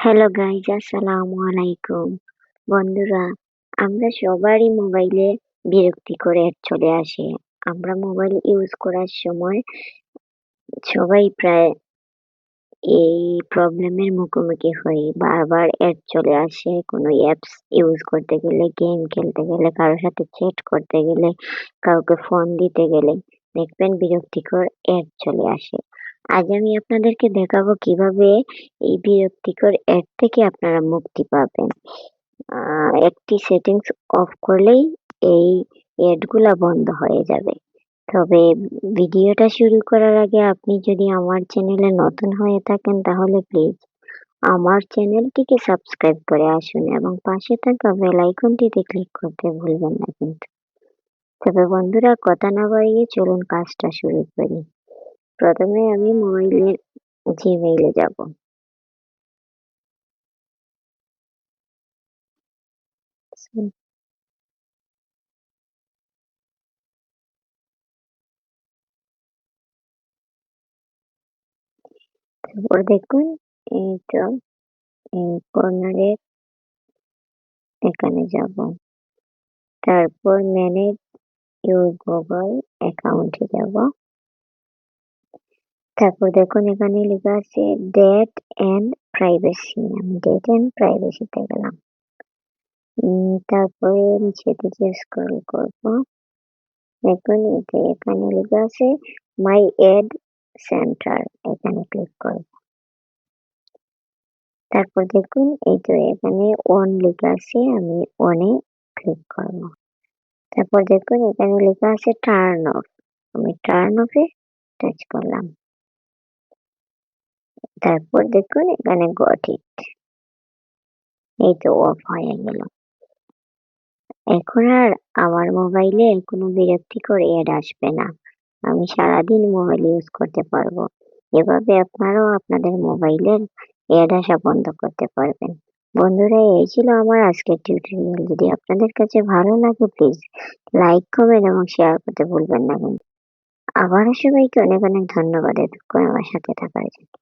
Hello guys আসসালামু আলাইকুম বন্ধুরা, আমরা সবারই মোবাইলে বিরক্তিকর অ্যাড চলে আসে। আমরা মোবাইল ইউজ করার সময় সবাই প্রায় এই প্রবলেমের মুখোমুখি হই। বারবার অ্যাড চলে আসে, কোনো অ্যাপস ইউজ করতে গেলে গেম খেলতে গেলে, কারোর সাথে চ্যাট করতে গেলে, কাউকে ফোন দিতে গেলে, দেখবেন বিরক্তিকর অ্যাড চলে আসে। আজ আমি আপনাদেরকে দেখাবো কীভাবে এই বিরক্তিকর অ্যাড থেকে আপনারা মুক্তি পাবেন। একটি সেটিংস অফ করলেই এই অ্যাডগুলা বন্ধ হয়ে যাবে। তবে ভিডিওটা শুরু করার আগে আপনি যদি আমার চ্যানেলে নতুন হয়ে থাকেন, তাহলে প্লিজ আমার চ্যানেলটিকে সাবস্ক্রাইব করে আসুন এবং পাশে থাকা বেল আইকনটিতে ক্লিক করতে ভুলবেন না কিন্তু। তবে বন্ধুরা, কথা না বাড়িয়ে চলুন কাজটা শুরু করি। প্রথমে আমি মোবাইলের জিমেইলে যাব। তারপর দেখুন, এই তো, এই কর্নারে এখানে যাব। তারপর ম্যানেজ ইউর গুগল অ্যাকাউন্টে যাব। তারপর দেখুন এখানে লেখা আছে ডেট এন্ড প্রাইভেসি আমি ডেট এন্ড প্রাইভেসিতে গেলাম। তারপরে নিচে দিকে স্ক্রল করব। দেখুন এটা এখানে লেখা আছে মাই এড সেন্টার এখানে ক্লিক করব। তারপর দেখুন এই তো এখানে অন লেখা আছে, আমি অনে ক্লিক করব। তারপর দেখুন এখানে লেখা আছে টার্ন অফ আমি টার্ন অফে টাচ করলাম। তারপর দেখুন, এখানে গট ইট এই তো অফ হয়ে গেল। এখন আর আমার মোবাইলে কোনো বিরক্তিকর অ্যাড আসবে না। আমি সারাদিন মোবাইল ইউজ করতে পারব। এভাবে আপনারাও আপনাদের মোবাইলের অ্যাড আসা বন্ধ করতে পারবেন। বন্ধুরা, এই ছিল আমার আজকের টিউটোরিয়াল যদি আপনাদের কাছে ভালো লাগে প্লিজ লাইক কমেন্ট এবং শেয়ার করতে ভুলবেন না কিন্তু আবারও সবাইকে অনেক অনেক ধন্যবাদ এতক্ষণ আমার সাথে থাকার জন্য।